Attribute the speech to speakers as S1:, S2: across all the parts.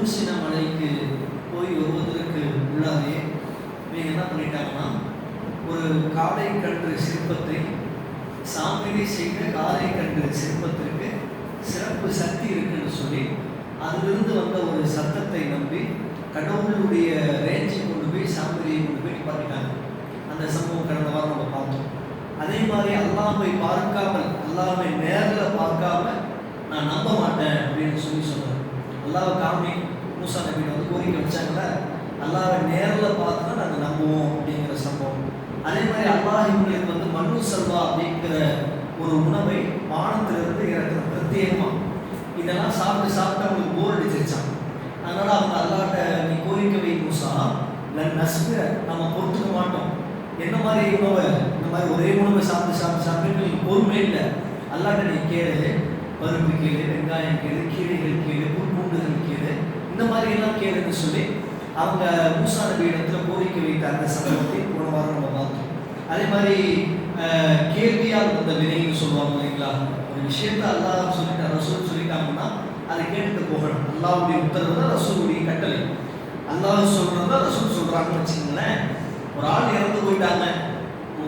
S1: தூசின மலைக்கு போய் வருவதற்கு உள்ளாதே இவங்க என்ன பண்ணிட்டாங்கன்னா ஒரு காடை கன்று சிற்பத்தை சாமிரி செய்த காலை கன்று சிற்பத்திற்கு சிறப்பு சக்தி இருக்குன்னு சொல்லி அதிலிருந்து வந்த ஒரு சத்தத்தை நம்பி கடவுளுடைய ரேஞ்சை கொண்டு போய் சாமிரியை கொண்டு போய் பார்த்துட்டாங்க அந்த சம்பவம் கடந்த வாரம் நம்ம பார்த்தோம். அதே மாதிரி அல்லாமை பார்க்காமல் அல்லாமை நேரில் பார்க்காம நான் நம்ப மாட்டேன் அப்படின்னு சொல்லி சொன்னார் அல்லாவை காமி மூசா நபியில் வந்து கோரிக்கை வச்சாங்களே அல்லாவை நேரில் பார்த்து தான் நாங்கள் நம்புவோம் அப்படிங்கிற சம்பவம். அதே மாதிரி அல்லாஹ் இவங்களுக்கு வந்து மண்ணு சல்வா அப்படிங்கிற ஒரு உணவை வானத்திலிருந்து இறக்குற பிரத்யேகமாக இதெல்லாம் சாப்பிட்டு சாப்பிட்டு அவங்களுக்கு போர் அடிச்சிருச்சான் அதனால் அவங்க அல்லாட்ட நீ கோரிக்கை வை மூசா லன் நம்ம பொறுத்துக்க மாட்டோம். என்ன மாதிரி உணவை? இந்த மாதிரி ஒரே உணவை சாப்பிட்டு சாப்பிட்டு சாப்பிட்டு பொறுமே இல்லை. அல்லாட்ட நீ கேளு பருப்பு கீழே வெங்காயம் கீழே கீரைகள் கீழே புற்பூண்டுகள் கீழே இந்த மாதிரி எல்லாம் கேளுன்னு சொல்லி அவங்க மூசா நபி இடத்துல கோரிக்கை வைத்த அந்த சம்பவத்தை போன வாரம் நம்ம பார்த்தோம். அதே மாதிரி அஹ், கேள்வியால் வந்த வினைன்னு சொல்லுவாங்க இல்லைங்களா? ஒரு விஷயத்த அல்லாஹ் சொல்லிட்டு ரசூல் சொல்லிட்டாங்கன்னா அதை கேட்டுட்டு போகணும். அல்லாவுடைய உத்தரவு தான் ரசூலுடைய கட்டளை. அல்லாஹ் சொல்றது ரசூல் சொல்றாங்கன்னு வச்சுக்கோங்களேன். ஒரு ஆள் இறந்து போயிட்டாங்க.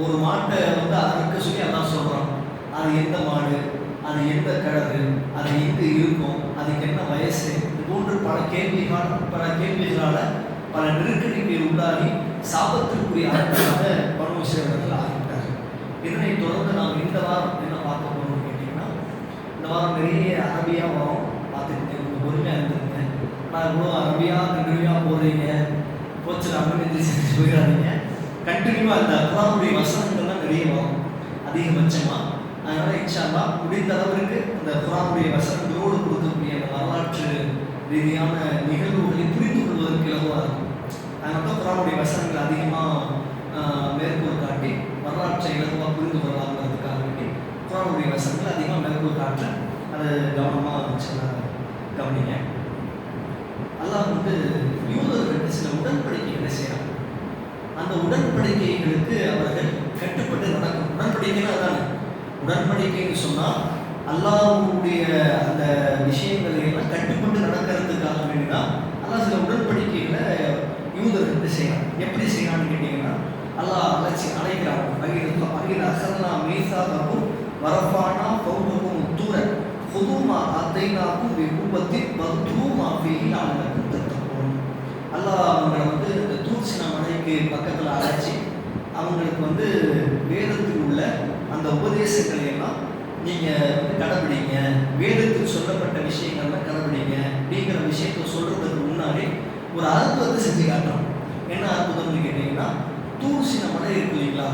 S1: ஒரு மாட்டை வந்து அதற்கு சொல்லி அல்லாஹ் சொல்றான். அது எந்த மாடு? அது எந்த கிழறு அது எங்க இருக்கும்? அதுக்கு என்ன வயசு? போன்று பல கேள்விகள் பல கேள்விகளால் பல நெருக்கடிக்கு உள்ளாகி சாபத்திற்குரிய ஆட்களாக பரமேஸ்வரர்கள் சேவர்கள் ஆகிவிட்டார்கள். இதனை தொடர்ந்து நாம் இந்த வாரம் என்ன பார்க்க போகிறோம் கேட்டீங்கன்னா இந்த வாரம் நிறைய அரபியா வரும் பார்த்துக்கிட்டேன் கொஞ்சம் பொறுமையாக இருந்திருந்தேன் நான் இவ்வளோ அரபியா கண்டினியூவாக போடுறீங்க போச்சு அப்படின்னு செஞ்சு போயிடாதீங்க. கண்டினியூவாக அந்த குரானுடைய வசனங்கள்லாம் நிறைய வரும் அதிகபட்சமாக அதனால் இன்ஷால்லா முடிந்த அளவிற்கு அந்த குரானுடைய வசனங்களோடு கொடுக்கக்கூடிய அந்த வரலாற்று ரீதியான நிகழ்வுகளை புரிந்து கொள்வதற்கு இலவாக இருக்கும். அதனால தான் குரானுடைய வசனங்கள் அதிகமாக மேற்கோள் காட்டி வரலாற்றை இலவாக புரிந்து கொள்ளலாம்ங்கிறதுக்காக வேண்டி குரானுடைய வசனங்கள் அதிகமாக மேற்கோள் காட்ட அதை கவனமாக கவனிங்க. அல்லாஹ் வந்து யூதர்களுக்கு சில உடன்படிக்கைகளை செய்கிறாங்க அந்த உடன்படிக்கைகளுக்கு அவர்கள் கட்டுப்பட்டு நடக்கும். உடன்படிக்கைன்னா அதானே? உடன்படிக்கைன்னு சொன்னால் அல்லாஹுடைய அந்த விஷயங்களை எல்லாம் கட்டுக்கொண்டு நடக்கிறதுக்காக வேண்டிதான் அல்லாஹ் சில உடன்படிக்கைகளை யூதர்களுக்கு செய்யறான். எப்படி செய்யறான்னு கேட்டீங்கன்னா அல்லாஹ் அழைச்சி அழைக்கிறான். பகிர்ந்து பகிர் அசல்லா மீசாகவும் வரப்பானா பௌர்ணமும் தூர புதுமா அத்தைனாக்கும் விபூபத்தில் பத்துமா ஃபீஹி அலக்கும் தத்தப்போம் அல்லாஹ் அவங்களை வந்து இந்த தூர்சின மலைக்கு பக்கத்தில் அழைச்சி அவங்களுக்கு வந்து வேதத்தில் உள்ள அந்த உபதேசங்களை நீங்கள் கடைபிடிங்க. வேதத்தில் சொல்லப்பட்ட விஷயங்கள்லாம் கடைபிடிங்க. அப்படிங்கிற விஷயத்தை சொல்கிறதுக்கு முன்னாடி ஒரு அற்புதத்தை செஞ்சு காட்டுறோம் என்ன அற்புதம்னு கேட்டிங்கன்னா தூசின மலை இருக்கு இல்லைங்களா?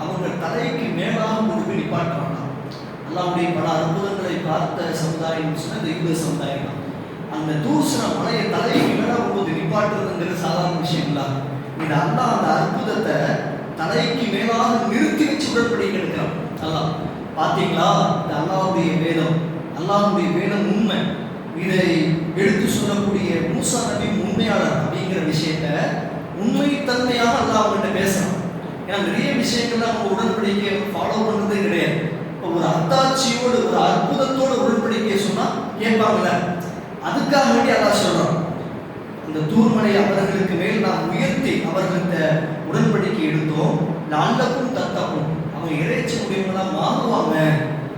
S1: அவங்க தலைக்கு மேலாக கொண்டு போய் நிப்பாட்டுறாங்க அல்லாவுடைய பல அற்புதங்களை பார்த்த சமுதாயம் சொன்னால் இந்த சமுதாயம் தான். அந்த தூசின மலையை தலைக்கு மேலாக போது நிப்பாட்டுறதுங்கிறது சாதாரண விஷயம் இல்ல. இந்த அல்லா அந்த அற்புதத்தை தலைக்கு மேலாக நிறுத்தி வச்சு உடற்படி எடுக்கிறான். அல்லாஹ். பார்த்தீங்களா? இந்த அல்லாவுடைய வேதம். அல்லாவுடைய வேதம் உண்மை. இதை எடுத்து சொல்லக்கூடிய மூசா நபி உண்மையாளர் அப்படிங்கிற விஷயத்த உண்மைத்தன்மையாக அல்லாஹ் அவங்கள்ட்ட பேசணும். ஏன்னா நிறைய விஷயங்கள்ல அவங்க உடன்படிக்கையை ஃபாலோ பண்ணுறது கிடையாது. ஒரு அத்தாட்சியோடு ஒரு அற்புதத்தோடு உடன்படிக்கையை சொன்னால் கேட்பாங்கல்ல. அதுக்காக வேண்டி அல்லா சொல்கிறோம் இந்த தூர்மலை அவர்களுக்கு மேல் நாம் உயர்த்தி அவர்கள்ட்ட உடன்படிக்கை எடுத்தோம். நல்லக்கும் தத்தப்பும் அவங்க இறைச்சி முடிவுகளா மாறுவாங்க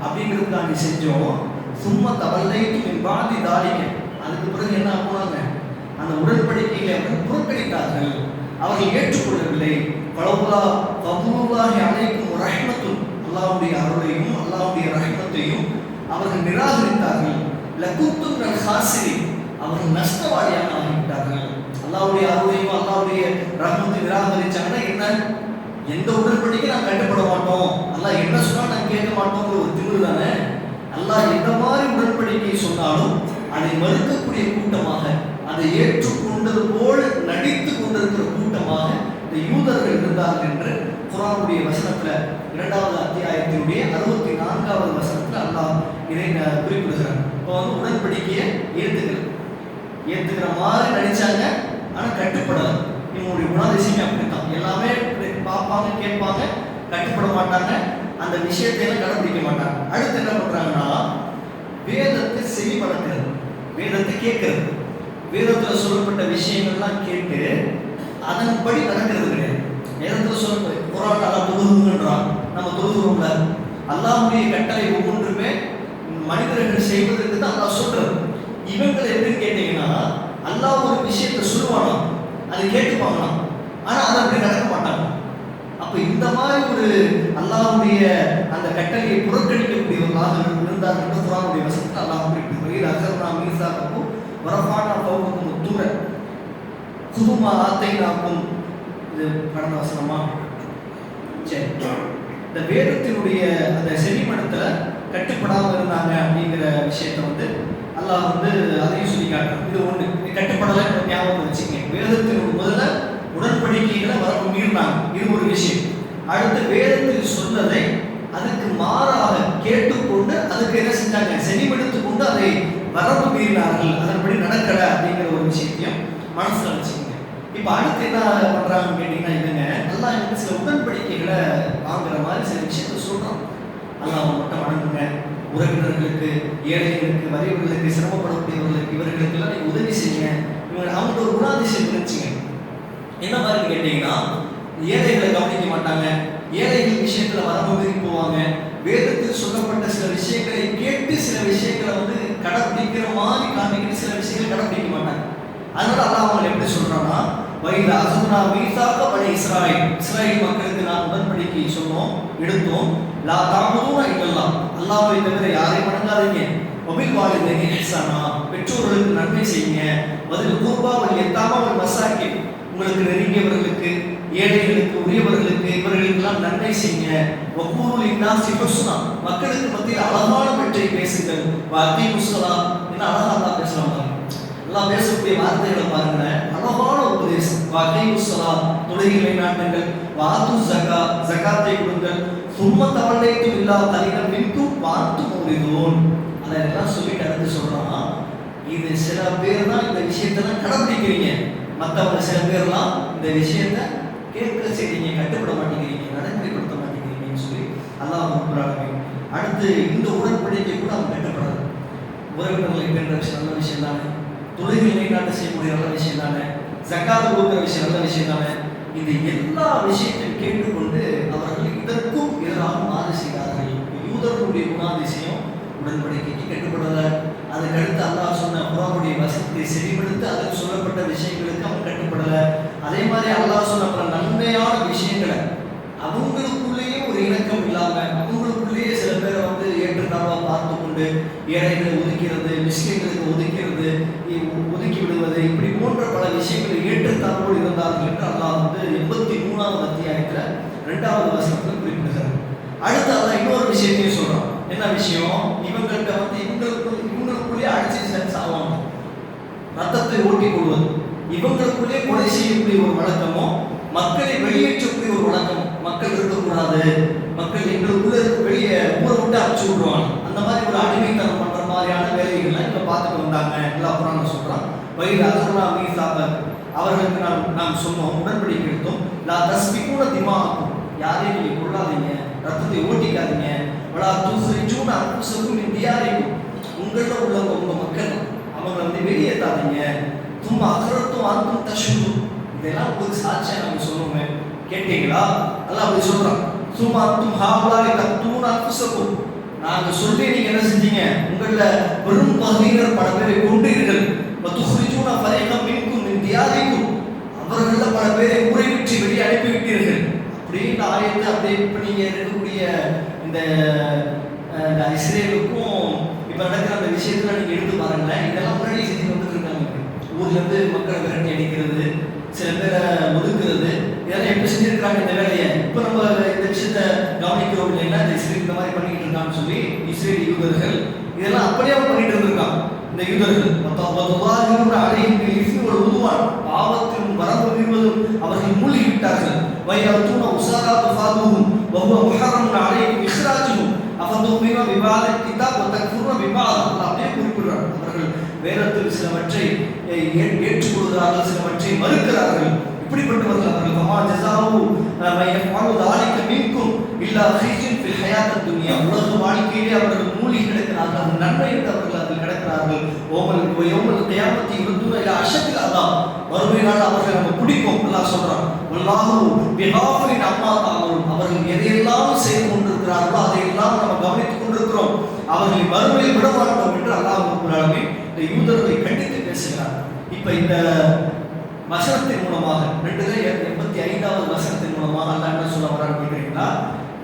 S1: அப்படிங்கிறதுக்காண்டி செஞ்சோம். சும்மா தவல்லைக்கு பாதி தாளிக்க. அதுக்கு பிறகு என்ன போனாங்க அந்த உடன்படிக்கையை அவர்கள் புறக்கணித்தார்கள். அவர்கள் ஏற்றுக்கொள்ளவில்லை. பலவுலா பபுலாகி அழைக்கும் ரஹ்மத்தும் அல்லாவுடைய அருளையும் அல்லாவுடைய ரஹ்மத்தையும் அவர்கள் நிராகரித்தார்கள். லகுத்துங்கள் ஹாசிரி அவர்கள் நஷ்டவாளியாக ஆகிவிட்டார்கள். அல்லாவுடைய அருளையும் அல்லாவுடைய ரஹ்மத்தை நிராகரிச்சாங்கன்னா என்ன? எந்த உடன்படிக்கை நான் கட்டுப்பட மாட்டோம். அல்லாஹ் என்ன சொன்னால் நான் கேட்க மாட்டோங்கிற ஒரு திமிரு தானே? அல்லாஹ் எந்த மாதிரி உடன்படிக்கை சொன்னாலும் அதை மறுக்கக்கூடிய கூட்டமாக அதை ஏற்றுக்கொண்டது போல நடித்து கொண்டிருக்கிற கூட்டமாக இந்த யூதர்கள் இருந்தார்கள் என்று குரானுடைய வசனத்தில் இரண்டாவது அத்தியாயத்தினுடைய அறுபத்தி நான்காவது வசனத்தில் அல்லாஹ் இதை குறிப்பிடுகிறார் இப்போ வந்து உடன்படிக்கையை ஏற்றுக்கிற ஏற்றுக்கிற மாதிரி நடித்தாங்க ஆனால் கட்டுப்படல. இவங்களுடைய குணாதிசயமே அப்படித்தான். எல்லாமே பார்ப்பாங்க கேட்பாங்க கட்டுப்பட மாட்டாங்க அந்த விஷயத்தை கடைபிடிக்க மாட்டாங்க. அடுத்து என்ன பண்றாங்கன்னா வேதத்தை செவி பழக்கிறது வேதத்தை கேட்கறது. வேதத்துல சொல்லப்பட்ட விஷயங்கள்லாம் கேட்டு அதன்படி நடக்கிறது கிடையாது. வேதத்துல சொல்லப்பட்ட குரான் அல்லா தொழுகுங்கன்றான் நம்ம தொழுகிறோம்ல அல்லாவுடைய கட்டளை ஒவ்வொன்றுமே மனிதர்கள் செய்வதற்கு தான் அல்லா சொல்றது இவங்களை எப்படின்னு கேட்டீங்கன்னா அல்லாஹ் ஒரு விஷயத்தை சொல்லுவானா அதை கேட்டுப்பாங்களாம். ஆனா அதை அப்படி நடக்க அப்ப இந்த மாதிரி ஒரு அல்லாஹ்வுடைய அந்த கட்டளையை புறக்கணிக்கக்கூடியவர்களாக இருந்தார் என்று குரானுடைய வசனத்தில் அல்லாஹ் குறிப்பிட்டு அசர்னா மீசாக்கும் வரஃபானா பௌக்கும் தூர குதுமா ஆத்தை நாக்கும் இது கடந்த வசனமா? சரி. இந்த வேதத்தினுடைய அந்த செவிமடத்துல கட்டுப்படாமல் இருந்தாங்க அப்படிங்கிற விஷயத்த வந்து அல்லாஹ் வந்து அதையும் சொல்லி காட்டுறான் இது ஒன்று இது கட்டுப்படலை ஞாபகம் வச்சுக்கங்க வேதத்தினுடைய முதல்ல உடன்படிக்கைகளை வர மீறினாங்க இது ஒரு விஷயம். அடுத்து வேதத்தில் சொன்னதை அதுக்கு மாறாக கேட்டுக்கொண்டு அதுக்கு என்ன செஞ்சாங்க? செவிமடுத்து கொண்டு அதை வரம்பு மீறினார்கள். அதன்படி நடக்கல அப்படிங்கிற ஒரு விஷயத்தையும் மனசுல வச்சுக்கோங்க. இப்ப அடுத்து என்ன பண்றாங்கன்னு கேட்டீங்கன்னா என்னங்க? நல்லா எனக்கு சில உடன்படிக்கைகளை வாங்குற மாதிரி சில விஷயத்த சொல்றான் அவங்க மட்டும் வணங்குங்க. உறவினர்களுக்கு ஏழைகளுக்கு வரைவுகளுக்கு சிரமப்படக்கூடியவர்களுக்கு இவர்களுக்கு எல்லாம் நீங்க உதவி செய்யுங்க. இவங்க அவங்க ஒரு குணாதிசயம் இருந்துச்சுங்க என்ன மாதிரி கேட்டீங்கன்னா ஏழைகளை கவனிக்க மாட்டாங்க. ஏழைகள் விஷயத்துல வரம்பு போவாங்க. வேதத்தில் சொல்லப்பட்ட சில விஷயங்களை கேட்டு சில விஷயங்களை வந்து கடைப்பிடிக்கிற மாதிரி காமிக்கிட்டு சில விஷயங்களை கடைப்பிடிக்க மாட்டாங்க. அதனால அல்லாஹ் அவங்களை எப்படி சொல்றான்னா வயது அசுனா மீசாக படை இஸ்ராயல். இஸ்ராயல் மக்களுக்கு நான் உடன்படிக்கை சொன்னோம் எடுத்தோம். லா தாமதும் இல்லல்லாம் அல்லாஹ்வை தவிர யாரையும் வணங்காதீங்க. மொபைல் வாழ்ந்தீங்க பெற்றோர்களுக்கு நன்மை செய்யுங்க. பதில் கூர்பா வல் எத்தாமா வல் மசாக்கி உங்களுக்கு நெருங்கியவர்களுக்கு ஏழைகளுக்கு உரியவர்களுக்கு இவர்களுக்கெல்லாம் நன்மை செய்யுங்க ஒவ்வொரு இன்னாசி மக்களுக்கு மத்தியில் அழகான பற்றி பேசுங்கள். வார்த்தை முஸ்லா என்ன அழகா தான் பேசுகிறாங்க எல்லாம் பேசக்கூடிய வார்த்தைகளை பாருங்க அழகான உபதேசம். வார்த்தை முஸ்லா தொழுகைகளை நாட்டுங்கள். வாத்து ஜகா ஜகாத்தை கொடுங்கள். சும்ம தவளைக்கும் இல்லாத தலிகள் மின்கும் பார்த்து முடிதோன் அதெல்லாம் சொல்லிட்டு அடுத்து சொல்றான். இது சில பேர் தான் இந்த விஷயத்தெல்லாம் கடைபிடிக்கிறீங்க. மற்றவங்க சில பேர்லாம் இந்த விஷயத்த கேட்க செய்றீங்க கட்டுப்பட மாட்டேங்கிறீங்க நடைமுறைப்படுத்த மாட்டேங்கிறீங்கன்னு சொல்லி அல்லாஹ் கூப்பிடுறாங்க அடுத்து இந்த உடன்படிக்கை கூட அவங்க கட்டுப்படாது. உறவினர்களை பெற்ற விஷயம் நல்ல விஷயம் தானே? தொழில்களை நாட்டு செய்யக்கூடிய நல்ல விஷயம் தானே? ஜக்காத கொடுக்குற விஷயம் நல்ல விஷயம் தானே? இந்த எல்லா விஷயத்தையும் கேட்டுக்கொண்டு அவர்கள் இதற்கும் எதிராக மாறு செய்கிறார்கள் யூதர்களுடைய குணாதிசயம் உடன்படிக்கைக்கு கட்டுப்படலை. அதுக்கடுத்து அல்லாஹ் சொன்ன குரானுடைய வசத்தை செவிப்படுத்து அதில் சொல்லப்பட்ட விஷயங்களுக்கு அவன் கட்டுப்படலை. அதே மாதிரி அல்லாஹ் சொன்ன பல நன்மையான விஷயங்களை அவங்களுக்குள்ளேயே ஒரு இணக்கம் இல்லாமல் அவங்களுக்குள்ளேயே சில பேரை வந்து ஏற்றத்தாழ்வா பார்த்து கொண்டு ஏழைகளை ஒதுக்கிறது முஸ்லீம்களுக்கு ஒதுக்கிறது இ- ஒதுக்கி விடுவது இப்படி போன்ற பல விஷயங்களை ஏற்றத்தாழ்வோடு இருந்தார்கள் என்று அல்லாஹ் வந்து எண்பத்தி மூணாவது அத்தியாயத்தில் ரெண்டாவது வசனத்தில் குறிப்பிடுகிறார். அடுத்து அதான் இன்னொரு விஷயத்தையும் சொல்கிறான் என்ன விஷயம்? இவங்கள்ட்ட வந்து இவங்களுக்குள்ள இவங்களுக்குள்ளேயே அடிச்சு சென்ஸ் ஆவாங்க. ரத்தத்தை ஓட்டி கொள்வது. இவங்களுக்குள்ளே கொலை செய்யக்கூடிய ஒரு வழக்கமும் மக்களை வெளியேற்றக்கூடிய ஒரு வழக்கம் மக்கள் இருக்கக்கூடாது. மக்கள் எங்களுக்குள்ள வெளியே ஊரை விட்டு அடிச்சு விடுவாங்க. அந்த மாதிரி ஒரு அடிமைத்தனம் பண்ற மாதிரியான வேலைகள்லாம் இங்க பார்த்துட்டு வந்தாங்க. எல்லா புராணம் சொல்றான். வயிறு அசுரா மீசாபர் அவர்களுக்கு நாம் நாம் சொன்னோம் உடன்படிக்கை எடுத்தோம். நான் லா தஸ்பிகூன திமாகும் யாரையும் நீங்க கொள்ளாதீங்க ரத்தத்தை ஓட்டிக்காதீங்க. வலா தூசரிச்சூன அன்புசக்கும் இந்தியாரிக்கும் உங்களில் உள்ளவங்க உங்க மக்கள் அவங்க வந்து வெளியேற்றாதீங்க தும் அகரத்தும் ஆத்தும் தஷுது இதெல்லாம் உங்களுக்கு சாட்சியா நம்ம சொல்லுவோமே. கேட்டீங்களா? அல்லாஹ் அப்படி சொல்றான். சும்மா அத்தும் ஹாவலாக தத்துவம் அன்புசக்கும். நாங்க சொல்லி நீங்க என்ன செஞ்சீங்க? உங்கள பெரும் பகுதியினர் பல பேரை கொண்டீர்கள் துஹ்ரிஜூன பரையகம் மின்கும் மின் அவர்களில் பல பேரை ஊரை விட்டு வெளியே அனுப்பி அப்படின்ற அப்படின்னு அப்படியே இப்ப நீங்க இருக்கக்கூடிய இந்த இந்த இஸ்ரேலுக்கும் இப்ப நடக்கிற அந்த விஷயத்துல நீங்க எடுத்து பாருங்களேன் இதெல்லாம் முன்னாடி செஞ்சு வந்துட்டு இருக்காங்க ஊர்ல இருந்து மக்களை விரட்டி அடிக்கிறது சில பேரை ஒதுக்குறது இதெல்லாம் எப்படி செஞ்சிருக்காங்க இந்த வேலையை? இப்ப நம்ம இந்த விஷயத்த கவனிக்கிறோம் இல்லைன்னா இந்த இஸ்ரேல் இந்த மாதிரி பண்ணிட்டு இருக்கான்னு சொல்லி இஸ்ரேல் யூதர்கள் இதெல்லாம் அப்படியே பண்ணிட்டு இருந்திருக்காங்க. இந்த யூதர்கள் மொத்தம் அழைப்பு ஒரு உருவான் பாவத்திலும் வரம்பு மீறுவதும் அவர்கள் மூழ்கி விட்டார்கள் வயத்தூன உசாரா துஃபாதுஹும் وهو محرم عليكم إخراجهم அஃபதுமின ببعض الكتاب وتكفرون ببعض. الله அல்லாஹ் அப்படியே குறிப்பிட்டு அவர்கள் வேதத்தில் சிலவற்றை ஏற்றுக்கொள்கிறார்கள் சிலவற்றை மறுக்கிறார்கள். இப்படிப்பட்டவர்கள் அவர்கள் வமா ஜஸாவு அஹ், மை இல்லா ஹிஜின் ஃபில் ஹயாத்தத் துன்யா உலக வாழ்க்கையிலே அவர்கள் மூழ்கி கிடக்கிறார்கள். நன்மை என்று அவர்கள் அதில் ஓமல் ஓமல் யோமல் இருந்தும் இல்லை இலா அதான். மறுமை நாள் அவர்கள் நம்ம பிடிக்கும் எல்லாம் சொல்றான். எல்லாரும் பிஹாஃபின் அம்மா தாங்களும் அவர்கள் எதையெல்லாம் செய்து கொண்டிருக்கிறார்களோ அதையெல்லாம் நம்ம கவனித்துக் கொண்டிருக்கிறோம். அவர்களை மறுமையில் விட மாட்டோம் என்று அல்லாஹ் ரப்பல் இந்த யூதர்களை கண்டித்து பேசுகிறார். இப்ப இந்த வசனத்தின் மூலமாக ரெண்டு எண்பத்தி ஐந்தாவது வசனத்தின் மூலமாக அல்லாஹ் என்ன சொல்ல வரான்னு கேட்கிறீங்களா?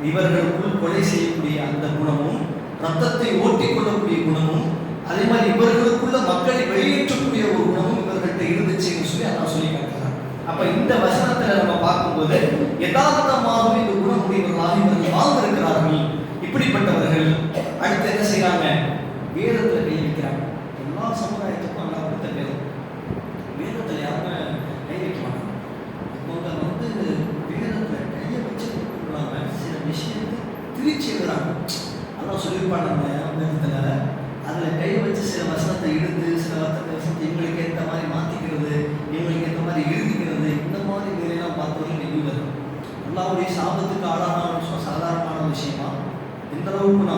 S1: இவர்களுக்குள் கொலை செய்யக்கூடிய அந்த குணமும் ரத்தத்தை ஓட்டிக் கொள்ளக்கூடிய குணமும் அதே மாதிரி இவர்களுக்குள்ள மக்களை வெளியேற்றக்கூடிய ஒரு உணவும் இவர்கள்ட்ட இருந்துச்சுன்னு சொல்லி அதான் சொல்லி காட்டுறாங்க அப்ப இந்த வசனத்துல நம்ம பார்க்கும்போது யதார்த்தமாகவே இந்த குணமுடையவர்களாக இவர்கள் வாழ்ந்திருக்கிறார்கள். இப்படிப்பட்டவர்கள் அடுத்து என்ன செய்யறாங்க வேதத்துல கை எல்லா சமுதாயத்தையும் அல்லாஹ் கொடுத்த வேதம் வேதத்துல யாருமே கை வைக்க மாட்டாங்க இவங்க வந்து வேதத்துல கையை வச்சு இல்லாம சில விஷயத்தை திரிச்சு எழுதுறாங்க அதான் சொல்லியிருப்பாங்க அந்த வேதத்துல அதுல கை வச்சு சில வசனத்தை எடுத்து சில வசனத்தை வசனத்தை இவங்களுக்கு ஏற்ற மாதிரி மாத்திக்கிறது இவங்களுக்கு ஏற்ற மாதிரி எழுதிக்கிறது இந்த மாதிரி வேலையெல்லாம் பார்த்தவர்கள் நெய்யுவது அல்லாவுடைய சாபத்துக்கு ஆளான விஷயம் சாதாரணமான விஷயமா? எந்த அளவுக்குனா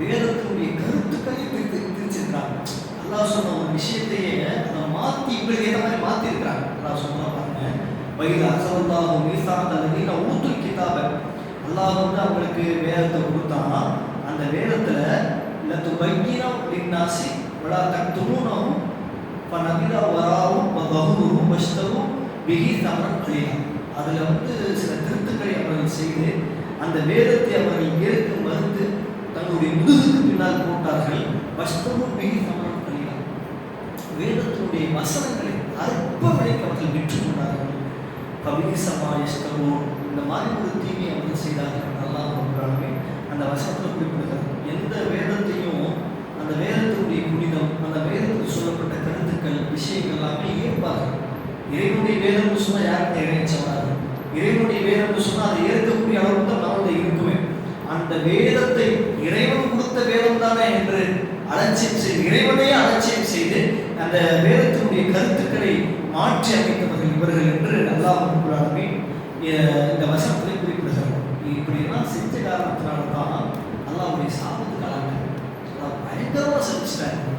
S1: வேதத்தினுடைய கருத்துக்களை பிரித்து பிரிச்சிருக்காங்க அல்லாஹ் சொன்ன ஒரு விஷயத்தையே அதை மாற்றி இவங்களுக்கு ஏற்ற மாதிரி மாற்றிருக்கிறாங்க அல்லாஹ் சொன்னா பாருங்க வயது அசவந்தாவும் மீசாந்த நதீன ஊத்துல் கிதாப. அல்லாஹ் வந்து அவங்களுக்கு வேதத்தை கொடுத்தானா? அந்த வேதத்துல லத்து பைக்கினா லின்னாசி வலா இப்போ ஃபனபிலா வராவும் வதஹுருஹு வஷ்தரு பிஹி தமன் கலீலா. அதில் வந்து சில திருத்துக்களை அவர்கள் செய்து அந்த வேதத்தை அவர்கள் ஏற்க மறுத்து தங்களுடைய முதுகுக்கு பின்னால் போட்டார்கள். வஷ்தரு மிகி தமன் பண்ணினார். வேதத்தினுடைய வசனங்களை அற்ப விலைக்கு அவர்கள் விற்று கொண்டார்கள். கபிசமா இஷ்டமோ இந்த மாதிரி ஒரு தீமையை அவர்கள் செய்தார்கள். நல்லா ரப்பல் அந்த வசனத்தில் குறிப்பிடுகிறார். எந்த வேதத்தையும் அந்த வேதத்தினுடைய புனிதம் அந்த வேதத்தில் சொல்லப்பட்ட கருத்துக்கள் விஷயங்கள் எல்லாமே ஏற்பார்கள் இறைவனுடைய வேதம்னு சொன்னால் யாருக்கு இறைச்சவராது இறைவனுடைய வேதம்னு சொன்னால் அதை ஏற்கக்கூடிய அளவுக்கு தான் மனதில் இருக்குமே. அந்த வேதத்தை இறைவன் கொடுத்த வேதம் தானே என்று அலட்சியம் செய்து இறைவனே அலட்சியம் செய்து அந்த வேதத்தினுடைய கருத்துக்களை மாற்றி அமைத்தவர்கள் இவர்கள் என்று நல்லா கூறாமே இந்த வசனத்தை குறிப்பிடுகிறார். இப்படியெல்லாம் செஞ்ச காரணத்தினால தான் அல்லாஹ்வுடைய சாபத்துக்கு ஆளாங்க பயங்கரமாக செஞ்சிட்டாங்க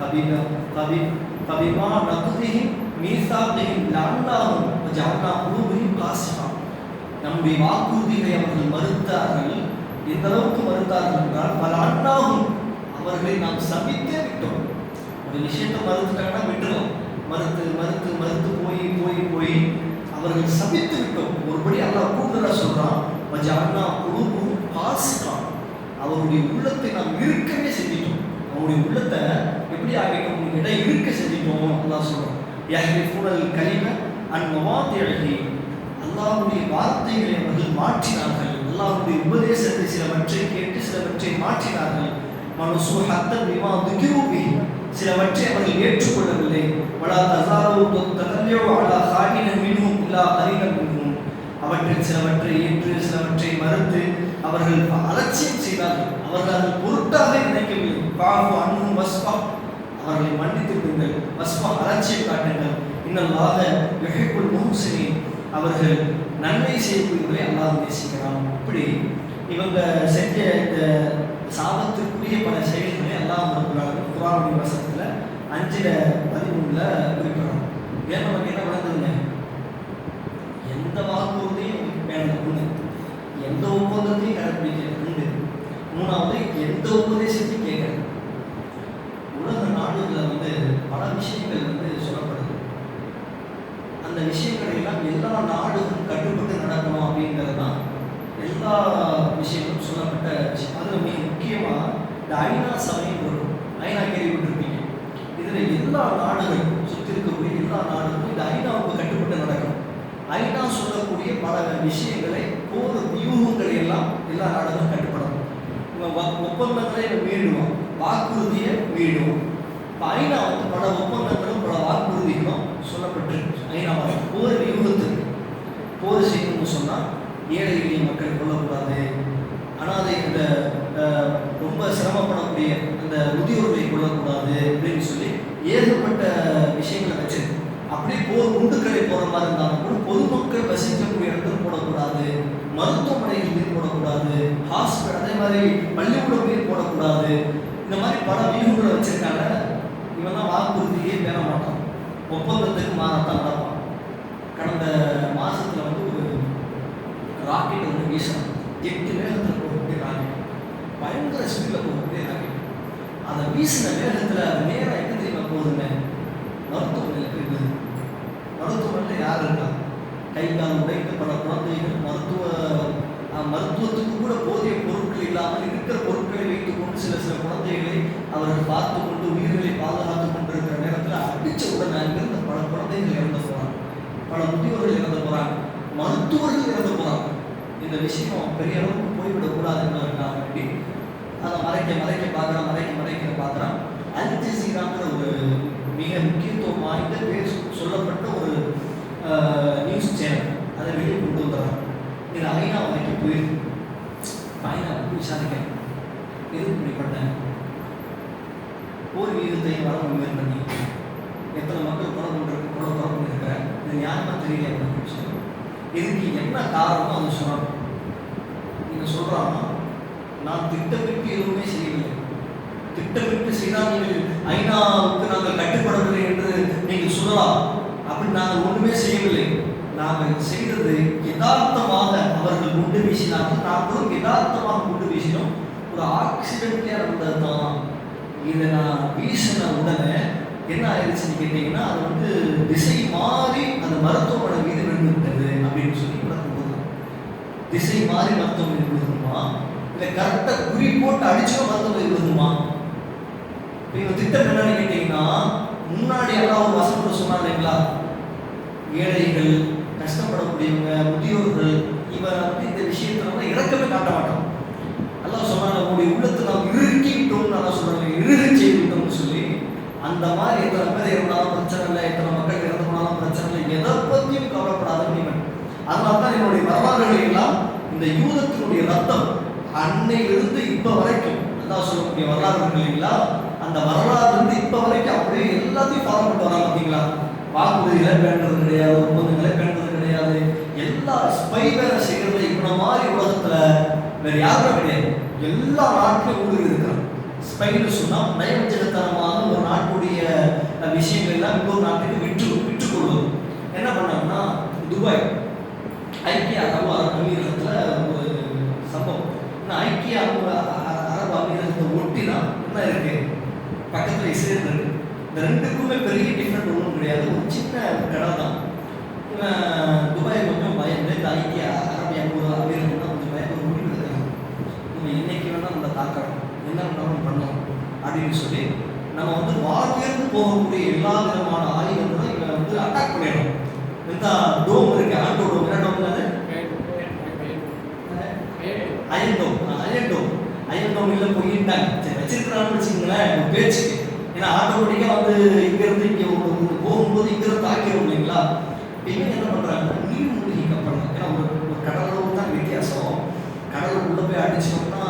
S1: கவிதம் கவி கவிமா நகுதியும் மீசாத்தையும் லாண்டாகும் ஜானா குழுவையும் காசிமா நம்முடைய வாக்குறுதிகளை அவர்கள் மறுத்தார்கள். எந்த அளவுக்கு மறுத்தார்கள் என்றால் பல அண்ணாவும் அவர்களை நாம் சபித்தே விட்டோம். ஒரு விஷயத்தை மறுத்துட்டாங்கன்னா விட்டுறோம் மறுத்து மறுத்து மறுத்து போய் போய் போய் அவர்கள் சபித்து விட்டோம். ஒருபடி அல்லா கூடுதலாக சொல்றான் வஜானா குழுவும் காசுதான் அவருடைய உள்ளத்தை நாம் இருக்கவே செஞ்சிட்டோம் அவருடைய உள்ளத்தை எப்படி ஆகிட்டோம் இடம் இருக்க செஞ்சிட்டோம் அல்லாஹ் يحرفون الكلمة عن مواضعه. அன் வார்த்தைகளை அவர்கள் மாற்றினார்கள். அல்லாஹ்வுடைய உபதேசத்தை சிலவற்றை கேட்டு சிலவற்றை மாற்றினார்கள். மனசு ஹத்தன் விமா துகிரூபி சிலவற்றை அவர்கள் ஏற்றுக்கொள்ளவில்லை. வலா தசாலு ததல்யோ அலா ஹாயின மின்ஹும் இல்லா கரீனம் மின்ஹும். அவற்றில் சிலவற்றை ஏற்று சிலவற்றை மறுத்து அவர்கள் அலட்சியம் செய்தார்கள். அவர்கள் அது பொருட்டாக நினைக்கவில்லை. பாஃபு அன்பும் வஸ்பா அவர்களை மன்னித்து விடுங்கள் வஸ்பா அலட்சியம் காட்டுங்கள் இன்னல்லாக யுஹிப்புல் முகசினி அவர்கள் நன்மை செய்யக்கூடியவர்களை அல்லாஹ் நேசிக்கிறான். இப்படி இவங்க செஞ்ச இந்த சாபத்திற்குரிய பல செயல்களை அல்லாஹ் ரப்பல் குரானுடைய வசத்தில் அஞ்சில் பதிமூணில் குறிப்பிடணும் ஏன் நமக்கு என்ன நடந்ததுங்க எந்த வாக்குறுதியும் வேணும் ஒன்று எந்த ஒப்பந்தத்தையும் கடைபிடிக்க ரெண்டு மூணாவது எந்த உபதேசத்தையும் கேட்கறது உலக வந்து பல விஷயங்கள் வந்து சொல்லப்படுது. அந்த விஷயங்கள் எல்லாம் எல்லா நாடுகளும் கட்டுப்பட்டு நடக்கணும் அப்படிங்கிறது தான் எல்லா விஷயங்களும் சொல்லப்பட்ட விஷயம். அதில் மிக முக்கியமாக இந்த ஐநா சபையும் இருக்கும் ஐநா கேள்விப்பட்டிருப்பீங்க. இதில் எல்லா நாடுகளும் சுற்றி இருக்கக்கூடிய எல்லா நாடுகளும் இந்த ஐநாவுக்கு கட்டுப்பட்டு நடக்கணும். ஐநா சொல்லக்கூடிய பல விஷயங்களை போர் வியூகங்கள் எல்லாம் எல்லா நாடுகளும் கட்டுப்படணும். ஒப்பந்தங்களை மீடுவோம் வாக்குறுதியை மீடுவோம் இப்போ ஐநா வந்து பல ஒப்பந்தங்களும் பல வாக்குறுதிகளும் சொல்லப்பட்டிருக்கு. ஐநா போர் வியூகத்துக்கு. போர் செய்யணும்னு சொன்னால் ஏழை எளிய மக்கள் கொல்லக்கூடாது. அதை இந்த ரொம்ப சிரமப்படக்கூடிய அந்த இந்த முதியோர்களை கொள்ளக்கூடாது அப்படின்னு சொல்லி ஏகப்பட்ட விஷயங்களை வச்சிருக்கு. அப்படியே போர் குண்டுக்களை போகிற மாதிரி இருந்தாலும் கூட பொதுமக்கள் வசிக்கக்கூடிய இடத்துல போடக்கூடாது. மருத்துவமனைகள் மீது போடக்கூடாது. ஹாஸ்பிட்டல் அதே மாதிரி பள்ளிக்கூடம் மீது போடக்கூடாது. இந்த மாதிரி பல வியூகளை வச்சிருக்காங்க. இவன் வாக்குறுதியே பேர மாட்டான். ஒப்பந்தத்துக்கு மாறத்தான் நடப்பான். கடந்த மாதத்தில் வந்து ஒரு ராக்கெட் வந்து வீசினான் எட்டு வேகத்தில் போகக்கூடிய ராக்கெட். பயங்கர ஸ்பீடில் போகக்கூடிய ராக்கெட். அதை வீசின வேகத்தில் அது நேரம் எங்க தெரியுமா போகுதுங்க மருத்துவமனையில் போய் மருத்துவமனையில் யார் இருக்கா? கை கால் உடைக்கப்பட குழந்தைகள் மருத்துவ மருத்துவத்துக்கு கூட போதிய பொருட்கள் இல்லாமல் இருக்கிற பொருட்களை வைத்துக் கொண்டு சில சில குழந்தைகளை அவர்கள் பார்த்து கொண்டு உயிர்களை பாதுகாத்து கொண்டிருக்கிற நேரத்தில் அடிச்ச உடனே அங்கிருந்த பல குழந்தைகள் இறந்து போறாங்க. பல முதியோர்கள் இறந்து போறாங்க. மருத்துவர்கள் இறந்து போறாங்க. இந்த விஷயம் பெரிய அளவுக்கு போய்விடக் என்பதற்காக வேண்டி அதை மறைக்க மறைக்க பார்க்குறான் மறைக்க மறைக்க பார்க்குறான். அல் ஜசீராங்கிற ஒரு மிக முக்கியத்துவம் வாய்ந்த பேர் சொல்லப்பட்ட ஒரு நியூஸ் சேனல் அதை வெளியே கொண்டு வந்துடுறாங்க இது ஐநா வரைக்கும் போயிருக்கு ஐநா வந்து எதுக்கு இப்படி போர் வீதத்தை வர முயற்சி பண்ணி எத்தனை மக்கள் கொலை கொண்டு கொலை கொலை பண்ணியிருக்கிறேன் இது யாருமே தெரியல அப்படின்னு விஷயம் இதுக்கு என்ன காரணமோ அதை சொல்லணும். நீங்கள் சொல்றாங்க நான் திட்டமிட்டு எதுவுமே செய்யவில்லை. திட்டமிட்டு செய்தால் நீங்கள் ஐநாவுக்கு நாங்கள் கட்டுப்படவில்லை என்று நீங்கள் சொல்லலாம். அப்படின்னு நாங்கள் ஒன்றுமே செய்யவில்லை. நாங்கள் செய்தது யதார்த்தமாக அவர்கள் குண்டு வீசினார்கள். நாங்களும் யதார்த்தமாக குண்டு வீசினோம். ஒரு ஆக்சிடென்ட்லேயே நடந்தது தான் இதை நான் வீசின உடனே என்ன ஆயிடுச்சுன்னு கேட்டீங்கன்னா அது வந்து திசை மாறி அந்த மருத்துவமனை மீது விழுந்து விட்டது அப்படின்னு சொல்லி விளக்கம் திசை மாறி மருத்துவமனை விழுதுமா இல்லை கரெக்டாக குறி போட்டு அடிச்சோ மருத்துவமனை விழுதுமா இப்ப இவங்க திட்டம் என்னன்னு கேட்டீங்கன்னா முன்னாடி எல்லாம் ஒரு வசனத்தை சொன்னா இல்லைங்களா? ஏழைகள் கஷ்டப்படக்கூடியவங்க முதியோர்கள் இவன் வந்து இந்த விஷயத்தை வந்து இறக்கமே காட்ட மாட்டான் அல்லாஹ் சொன்னாங்க உங்களுடைய உள்ளத்தை நாம் இறுக்கிட்டோம்னு நல்லா சொன்னாங்க இறுக செய்துட்டோம்னு சொல்லி அந்த மாதிரி எத்தனை பேர் இருந்தாலும் பிரச்சனை இல்லை எத்தனை மக்கள் இறந்து போனாலும் பிரச்சனை இல்லை எதை பற்றியும் கவலைப்படாத நீங்கள் அதனால தான் என்னுடைய வரலாறுகள் எல்லாம் இந்த யூதத்தினுடைய ரத்தம் அன்னையிலிருந்து இப்போ வரைக்கும் அதான் சொல்லக்கூடிய வரலாறுகள் இல்லைங்களா அந்த வரலாறு இருந்து இப்போ வரைக்கும் அப்படியே எல்லாத்தையும் ஃபாலோ பண்ணிட்டு வராங்க பார்த்தீங்களா வாக்குறுதிகளை பேண்டது கிடையாது ஒப்பந்தங்களை பேண்டது கிடையாது. எல்லா ஸ்பை வேலை செய்கிறது இவ்வளவு மாதிரி உலகத்தில் வேற யாருமே கிடையாது. எல்லா நாட்டிலும் ஊடுருவி இருக்கிறான் ஸ்பைன்னு சொன்னால் நயவஞ்சகத்தனமாக ஒரு நாட்டுடைய விஷயங்கள் எல்லாம் இன்னொரு நாட்டுக்கு விற்று விற்றுக் கொள்வது என்ன பண்ணாங்கன்னா துபாய் ஐக்கிய அரபு அரபு ஒரு சம்பவம். ஏன்னா ஐக்கிய அரபு அ- அரபு அமீரகத்தை ஒட்டி தான் என்ன இருக்கு? பக்கத்தில் இஸ்ரேல் இருக்கு. இந்த ரெண்டுக்குமே பெரிய டிஃப்ரெண்ட் ஒன்றும் கிடையாது. ஒரு சின்ன கடை தான் துபாய் கொஞ்சம் பயந்து இந்த ஐக்கிய அரபு அமீர அமீரகம் தான் கொஞ்சம் பயந்து ஒரு முடிவு நம்ம இன்னைக்கு வேணால் நம்மளை தாக்கலாம். என்ன வேணாலும் பண்ணலாம் அப்படின்னு சொல்லி நம்ம வந்து வாழ்வியர்ந்து போகக்கூடிய எல்லா விதமான ஆயுதங்களும் இவன் வந்து அட்டாக் பண்ணிடணும். இந்த டோம் இருக்கு. ஆண்டோ டோம் என்ன டோம் அது? Iron dome iron dome iron dome இல்லை பொய்யிட்டாங்க சரி வச்சிருக்கிறான்னு வச்சுக்கோங்களேன் ஒரு ஏன்னா ஆட்டோமேட்டிக்காக வந்து இங்கேருந்து இங்கே போகும்போது இங்கிருந்து தாக்கிடும் இல்லைங்களா? இவங்க என்ன பண்றாங்க? நீர் மூழ்கி கப்பல் ஏன்னா ஒரு ஒரு கடலளவு தான் வித்தியாசம். கடலுக்குள்ள போய் அடிச்சோம்னா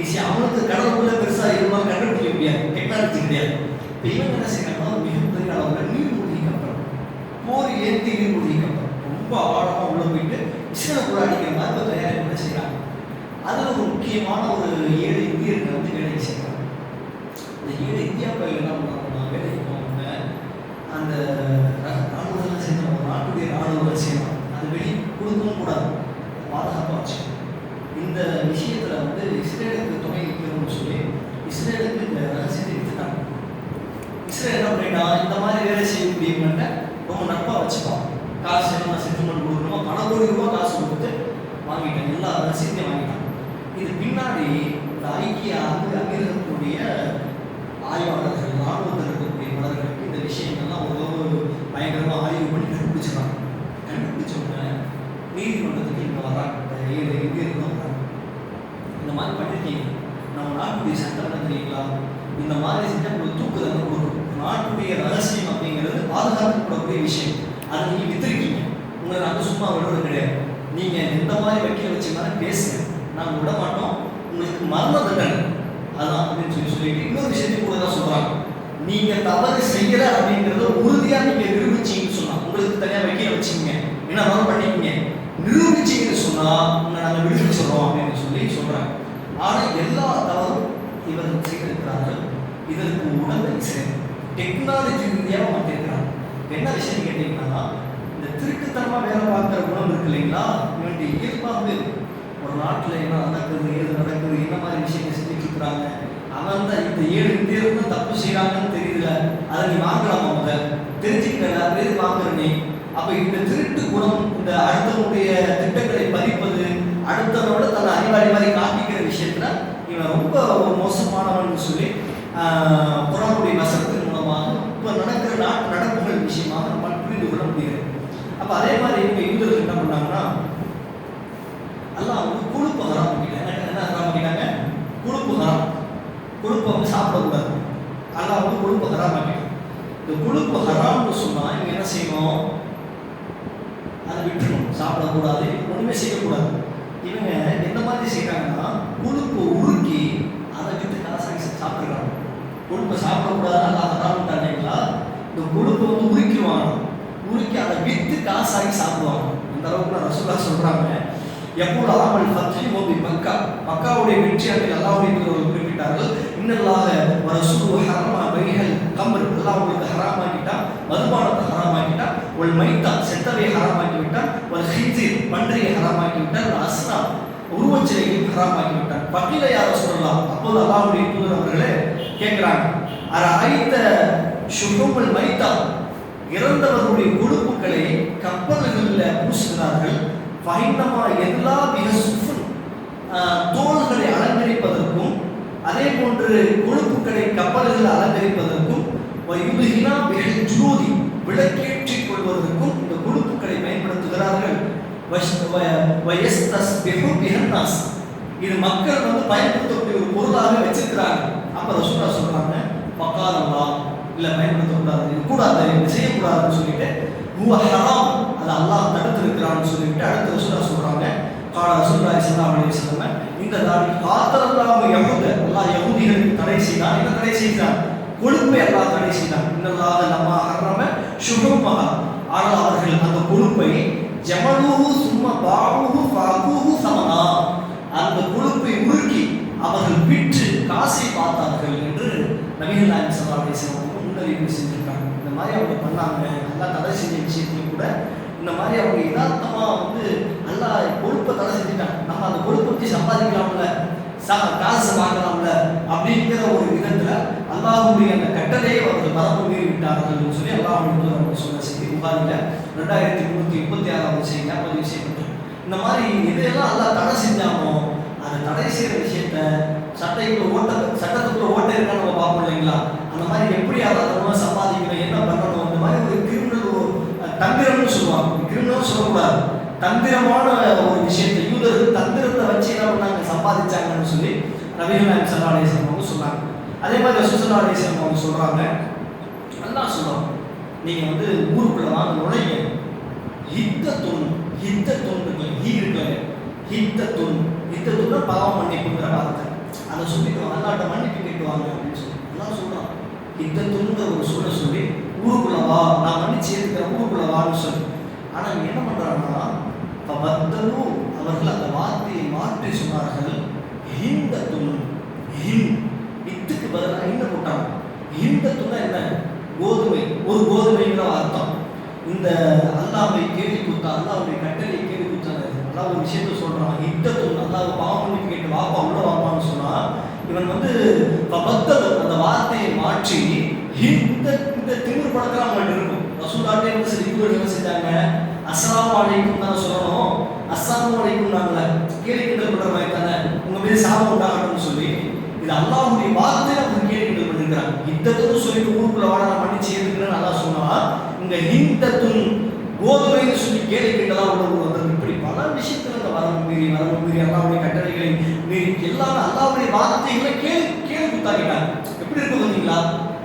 S1: ஈஸியாக அவனுக்கு கடலுக்குள்ள பெருசா இருந்தாலும் கண்டுபிடிக்க முடியாது. டெக்னாலஜி கிடையாது. இப்போ இவங்க என்ன செய்யறாங்கன்னா மிகப்பெரிய அளவில் நீர் மூழ்கி கப்பல் போர் ஏற்றி நீர் மூழ்கி கப்பல் ரொம்ப ஆழமா உள்ள போயிட்டு இஸ்ரேல் கூட அடிக்கிற மாதிரி தயாரிப்பு என்ன செய்யறாங்க அதுல ஒரு முக்கியமான ஒரு ஏழு இந்தியர்கள் வந்து வேலைக்கு செய்யறாங்க இந்த ஏழு இந்தியா பயிர்கள் என்ன பண்ணாங்கன்னா வேலைக்கு போவாங்க அந்த ராணுவத்தில் சேர்ந்த ஒரு நாட்டுடைய ராணுவ செய்யலாம் அது வெளியே கொடுக்கவும் கூடாது பாதுகாப்பாக வச்சுக்கணும் இந்த விஷயத்துல வந்து இஸ்ரேலுக்கு துணை நிற்கணும்னு சொல்லி இஸ்ரேலுக்கு இந்த ரகசியத்தை வித்துட்டாங்க இஸ்ரேல் என்ன பண்ணிட்டான் இந்த மாதிரி வேலை செய்யக்கூடியவங்க ரொம்ப நட்பா வச்சுப்பான் காசு என்ன செட்டில்மெண்ட் கொடுக்கணுமோ பல கோடி ரூபாய் காசு கொடுத்து வாங்கிட்டான் எல்லா ரசீதையும் வாங்கிட்டான் இது பின்னாடி இந்த ஐக்கிய அங்கு அமீரகத்துடைய ஆய்வாளர்கள் ராணுவத்தில் இருக்கக்கூடிய பலர்களுக்கு இந்த விஷயங்கள்லாம் ஓரளவு பயங்கரமா ஆய்வு பண்ணி கண்டுபிடிச்சிடறாங்க கண்டுபிடிச்ச உடனே நீதிமன்றத்துக்கு இங்கே வர்றாங்க இந்த ஏழு இந்தியர்கள் வர்றாங்க இந்த மாதிரி பண்ணிருக்கீங்க நம்ம நாட்டுடைய சட்டம் என்ன தெரியுங்களா இந்த மாதிரி செஞ்சா உங்களுக்கு தூக்கு தண்டனை கொடுக்கும் நாட்டுடைய ரகசியம் அப்படிங்கிறது விஷயம். அதை நீங்க வித்திருக்கீங்க. உங்களை நாங்கள் சும்மா விடுறது கிடையாது. நீங்க எந்த மாதிரி வைக்க வச்சுருந்தாலும் பேசுங்க. நாங்கள் விட மாட்டோம். உங்களுக்கு மரண தண்டனை. அதான் அப்படின்னு சொல்லி சொல்லிட்டு இன்னொரு விஷயத்தையும் கூட தான் சொல்றாங்க. நீங்க தவறு செய்யல அப்படிங்கறத உறுதியா நீங்க நிரூபிச்சீங்கன்னு சொன்னா உங்களுக்கு தனியா வைக்க வச்சீங்க என்ன மரம் பண்ணிக்கீங்க நிரூபிச்சீங்கன்னு சொன்னா உங்களை நாங்க விடுவிச்சிடுறோம் அப்படின்னு சொல்லி சொல்றாங்க. ஆனா எல்லா தவறும் இவர்கள் செய்திருக்கிறார்கள். இதற்கு உடம்பை டெக்னாலஜி ரீதியாக மாற்றிருக்கிறாங்க என்ன விஷயம் கேட்டீங்கன்னா இந்த திருட்டுத்தனமாக வேலை பார்க்குற குணம் இருக்கு இல்லைங்களா? இவன்ட்டு இயல்பாகவே ஒரு நாட்டில் என்ன நடக்குது ஏது நடக்குது என்ன மாதிரி விஷயங்கள் செஞ்சுட்டு இருக்கிறாங்க அவன் தான் இந்த ஏழு பேருக்கும் தப்பு செய்கிறாங்கன்னு தெரியல அதை நீ வாங்கலாமா முதல் தெரிஞ்சுக்கல பேர் வாங்குற நீ. அப்போ இந்த திருட்டு குணம் இந்த அடுத்தவனுடைய திட்டங்களை பதிப்பது அடுத்தவனோட தன்னை அறிவாளி மாதிரி காட்டிக்கிற விஷயத்துல இவன் ரொம்ப ஒரு மோசமானவன் சொல்லி ஆஹ், குரானுடைய மூலமாக இப்போ நடக்கிற நாட்டு நடப்புகள் விஷயமாக நம்ம புரிந்து கொள்ள முடிகிறது அப்போ அதே மாதிரி இவங்க யூதர்கள் என்ன பண்ணாங்கன்னா அல்லாஹ் வந்து கொழுப்பு ஹராம் பண்ணிட்டாங்க என்ன ஹராம் பண்ணிட்டாங்க கொழுப்பு ஹராம் கொழுப்பை வந்து சாப்பிடக்கூடாது. அல்லாஹ் வந்து கொழுப்பு ஹராம் இந்த கொழுப்பு ஹராம்னு சொன்னா இவங்க என்ன செய்யணும்? அதை விட்டுறணும். சாப்பிடக்கூடாது ஒண்ணுமே செய்யக்கூடாது. இவங்க எந்த மாதிரி செய்யறாங்கன்னா கொழுப்பை உருக்கி அதை விட்டு காசாக்கி சாப்பிடுறாங்க. கொழுப்பை சாப்பிடக்கூடாது நல்லா ஹராம்ட்டாங்களா இந்த கொழுப்பை வந்து உருக்கிடுவாங்க. உருக்கி அதை விற்று காசாக்கி சாப்பிடுவாங்க. இந்த அளவுக்கு ரசூலா சொல்றாங்க. எப்போது ஆமல் ஃபத்ஹி மோபி மக்கா. மக்காவுடைய வெற்றி அன்றைக்கு அல்லாவுடைய குறிப்பிட்டார்கள் இன்னல்லாக ரசூல் ஹரமா பைஹல் கம்ர். எல்லாம் உங்களுக்கு ஹராமாக்கிட்டான் மதுபானத்தை ஹராமாக்கிட்டான் ஒரு மைத்தா செத்தவை ஹராமாக்கி விட்டான் ஒரு ஹிஜிர் பன்றியை ஹராமாக்கி விட்டான் ஒரு அஸ்னா உருவச்சிலையும் ஹராமாக்கி விட்டார் பக்கில யார சொல்லலாம் அப்போது அல்லாவுடைய தூதர் அவர்களே கேட்கிறாங்க அர ஐத்த ஷுஹுமுல் மைத்தா? இறந்தவர்களுடைய கொழுப்புகளை கப்பல்களில் பூசுகிறார்கள். பயணமா எல்லா மிக சுற்று தோள்களை அலங்கரிப்பதற்கும் அதே போன்று கொழுப்புக்களை கப்பல்கள் அலங்கரிப்பதற்கும் வயுதுகினா விளக்கேற்றிக் கொள்வதற்கும் இந்த கொழுப்புக்களை பயன்படுத்துகிறார்கள். இது மக்கள் வந்து பயன்படுத்தக்கூடிய ஒரு பொருளாக வச்சிருக்கிறாங்க அப்ப ரசூலா சொல்றாங்க பக்காலல்லா இல்ல பயன்படுத்தக்கூடாது இது கூடாது இது செய்யக்கூடாதுன்னு சொல்லிட்டு ஹுவ ஹராம். அது அல்லாஹ் தடுத்து இருக்கிறான்னு சொல்லிட்டு அடுத்த ரசூலா சொல்றாங்க. கால ரசூலா இஸ்லாம் அலி வஸல்லம் இந்த நாள் காத்தரல்லாஹு யஹூத அல்லாஹ் தடை செய்தான் என்ன தடை செய்தான் கொழுப்பை எல்லாம் தடை செய்தான் இன்னல்லாஹ நம்ம அறம சுகமாக ஆனால் அவர்கள் அந்த கொழுப்பை ஜமலுஹு சும்ம பாவுஹு ஃபஅகுஹு சமனா. அந்த கொழுப்பை உருக்கி அவர்கள் விற்று காசை பார்த்தார்கள் என்று நவீன நாயன் ஸல்லல்லாஹு அலைஹி முன்னறிவு செஞ்சிருக்காங்க இந்த மாதிரி அவங்க பண்ணாங்க. நல்லா தடை செஞ்ச விஷயத்தையும் கூட இந்த மாதிரி அவங்க யதார்த்தமா வந்து நல்லா கொழுப்பை தடை செஞ்சுட்டாங்க. நம்ம அந்த கொழுப்பை வச்சு சம்பாதிக்கலாம்ல? சா- காசு வாங்கலாம்ல? அப்படிங்கிற ஒரு விதத்துல அல்லாஹுடைய அந்த கட்டளையை அவர்கள் பரப்பு மீறி விட்டார்கள் சொல்லி அல்லாஹுடைய அவங்க சொன்ன செய்தி. புகாரில ரெண்டாயிரத்தி முன்னூத்தி முப்பத்தி ஆறாவது செய்தி பதிவு செய்யப்பட்டு இந்த மாதிரி எதையெல்லாம் அல்லா தடை செஞ்சாமோ அந்த தடை செய்யற விஷயத்த சட்டைக்குள்ள ஓட்ட சட்டத்துக்குள்ள ஓட்ட இருக்கான்னு நம்ம பார்ப்போம் இல்லைங்களா? அந்த மாதிரி எப்படி அதை சம்பாதிக்கணும் என்ன பண்ணணும் அந்த மாதிரி ஒரு கிரிமினல் தந்திரம்னு சொல்லுவாங்க. கிரிமினல் சொல்லக்கூடாது. தந்திரமான ஒரு விஷயத்தை யூதர்கள் தந்திரத்தை வச்சு என்ன பண்ணாங்க? சம்பாதிச்சாங்கன்னு சொல்லி நபிகள் நாயகம் சல்லா அவங்க சொன்னாங்க. அதே மாதிரி ரசூசல்லா அலிஸ்லாம் அவங்க சொல்றாங்க நல்லா சொல்லுவாங்க நீங்க வந்து ஊருக்குள்ள வாங்க நுழைங்க. ஹித்தத்துன் ஹித்தத்துன் இருக்குல்ல ஹீ தொன் ஹித்த துண்டை பாவம் மன்னிப்புங்கிற வார்த்தை அதை சொல்லிட்டு அல்லாட்ட மன்னிப்பு கேட்டுவாங்க அப்படின்னு சொல்லி எல்லாம் ஹித்த ஹித்தத்துன்ற ஒரு சொல்ல சொல்லி ஊருக்குள்ள வா நான் மன்னிச்சு இருக்கிறேன் ஊருக்குள்ள வான்னு சொல்லி. ஆனால் இவங்க என்ன பண்ணுறாங்கன்னா பத்தலு அவர்கள் அந்த வார்த்தையை மாற்றி சொன்னார்கள். ஹிந்தத்துன் ஹிம் இத்துக்கு பதிலாக இன்ன போட்டாங்க ஹிந்தத்துன்னா என்ன? கோதுமை ஒரு கோதுமைங்கிற அர்த்தம். இந்த அல்லாவை கேள்வி கொடுத்தா அல்லாவுடைய கட்டளை கேள்வி கொடுத்தாரு அல்லா ஒரு விஷயத்த சொல்றான். இத்தத்துன் அல்லாஹ் பாவம் பண்ணி கேட்டு வாப்பா உள்ள வாப்பான்னு சொன்னா இவன் வந்து பக்தர் அந்த வார்த்தையை மாற்றி ஹிந்த இந்த திமிர் படத்துல அவங்கள்ட்ட இருக்கும். ரசூலாட்டே வந்து சில இவர்கள் என்ன செஞ்சாங்க? அஸ்லாம் அலைக்கும் தானே சொல்லணும். அஸ்லாம் அலைக்கும் நாங்கள கேள்வி கிண்டல் மாதிரி தானே? உங்க மீது சாபம் உண்டாகணும்னு சொல்லி இது அல்லாஹுடைய வார்த்தையில அவங்க கேள்வி கிண்டல் பண்ணிருக்கிறாங்க இத்தத்துன்னு சொல்லிட்டு ஊருக்குள்ள வாட நான் மன்னிச்சு நல்லா சொன்னா இங்க ஹிந்தத்துன் கோதுமைன்னு சொல்லி கேள்வி கிண்டலா உணர்வு வந்தது இப்படி பல விஷயத்துல இந்த வரம்பு மீறி வரம்பு மீறி அல்லாவுடைய கட்டளைகளை மீறி எல்லாமே அல்லாவுடைய வார்த்தைகளை கேள்வி கேள்வி குத்தாக்கிட்டாங்க. எப்படி இருக்கு பார்த்தீங்களா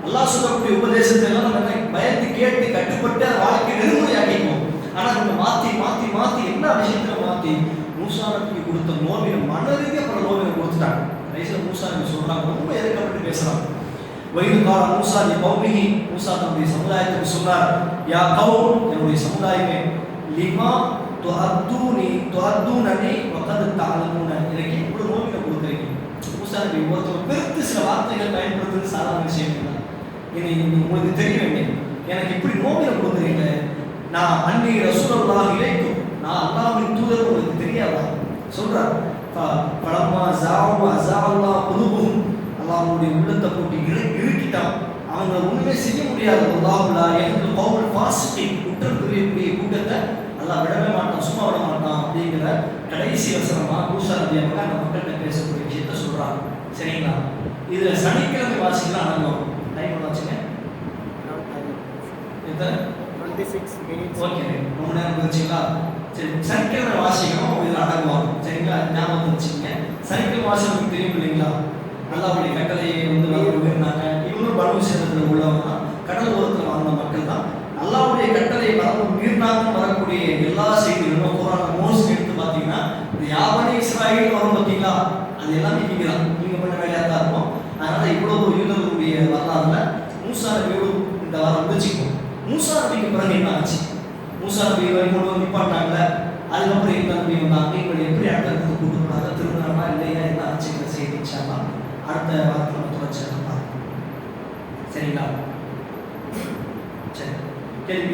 S1: அல்லாஹ் சொல்லக்கூடிய உபதேசத்தை எல்லாம் நம்ம பயந்து கேட்டு கட்டுப்பட்டு அந்த வாழ்க்கை நெருமுறையாக்கிக்குவோம் ஆனா நம்ம மாத்தி மாத்தி மாத்தி என்ன விஷயத்துல மாத்தி மூசா நபிக்கு கொடுத்த நோவினை மனதிலே பல நோவினை கொடுத்துட்டாங்க. கடைசியில் மூசா நபி சொல்றாங்க ரொம்ப இறக்கப்பட்டு பேசுறாங்க. வயது கால மூசா நீ பௌமிகி மூசா தன்னுடைய சமுதாயத்துக்கு சொன்னார் யா கௌம் என்னுடைய சமுதாயமே லிமா துஅத்தூனி துஅத்தூனனி வகத் தஅலமூன எனக்கு இவ்வளவு நோவினை கொடுக்குறீங்க. மூசா நபி ஒருத்தர் பெருத்து சில வார்த்தைகள் பயன்படுத்துறது சாதாரண விஷயம் இல்லை. இது உங்களுக்கு தெரிய வேண்டும். எனக்கு இப்படி நோவினை கொடுக்குறீங்க நான் அன்றைய ரசூலுல்லாஹ் இழைக்கும். நான் அல்லாவின் தூதர் உங்களுக்கு தெரியாதா? சொல்றார். ப- ஜாவமா ஜாவல்லா குலுபுகும் அல்லாவுடைய உள்ளத்தை போட்டு இழு இழுக்கிட்டான் அவங்க ஒண்ணுமே செய்ய முடியாது. அல்லாஹ்வுல்லா எனக்கு பவுல் பாசிட்டி குற்றம் புரியக்கூடிய கூட்டத்தை அல்லா விடவே மாட்டான் சும்மா விட மாட்டான் அப்படிங்கிற கடைசி வசனமா பூசா நபி அந்த மக்கள்கிட்ட பேசக்கூடிய விஷயத்த சொல்றாங்க. சரிங்களா? இதுல சனிக்கிழமை வாசிக்கலாம் அனுபவம். டைம் எவ்வளோ வச்சுங்க எத்தனை?
S2: டுவெண்ட்டி சிக்ஸ் மினிட்ஸ்
S1: ஓகே ரொம்ப நேரம் இருந்துச்சுங்களா சரி சனிக்கிழமை வாசிக்கணும். இதில் அடங்குவாங்க சரிங்களா? ஞாபகம் வச்சுக்கங்க சனிக்கிழமை வாசகம் தெரியும் இல்லைங்களா? அல்லாவுடைய கட்டளையை வந்து அவர் உயர்ந்தாங்க இவங்களும் பலவு சேதத்தில் உள்ளவங்க தான். கடல் ஓரத்தில் வாழ்ந்த மக்கள் தான். அல்லாவுடைய கட்டளை வரவு மீறினாங்க வரக்கூடிய எல்லா செய்திகளும் குரான எடுத்து பார்த்தீங்கன்னா இந்த யாவனே இஸ்ராயல் வரும் பார்த்தீங்களா? அது எல்லாமே நீங்க தான் நீங்க பண்ண வேலையாக தான் இருக்கும். அதனால இவ்வளவு யூதர்களுடைய வரலாறுல மூசா நபியோடு இந்த வாரம் முடிச்சுக்கும் மூசா நபிக்கு பிறகு என்ன ஆச்சு? மூசா நபி வரை கொண்டு வந்து நிப்பாட்டாங்கல்ல அதுக்கப்புறம் இந்த நபி வந்தாங்க? இவங்களை எப்படி அடுத்த கூட்டு போனாங்க? திருமணமா இல்லையா? என்ன ஆச்சுங்கிற செய்தி இன்ஷால்லா அடுத்த வாரத்தில் நம்ம தொடர்ச்சி பார்ப்போம். சரிங்களா? சரி. கேள்வி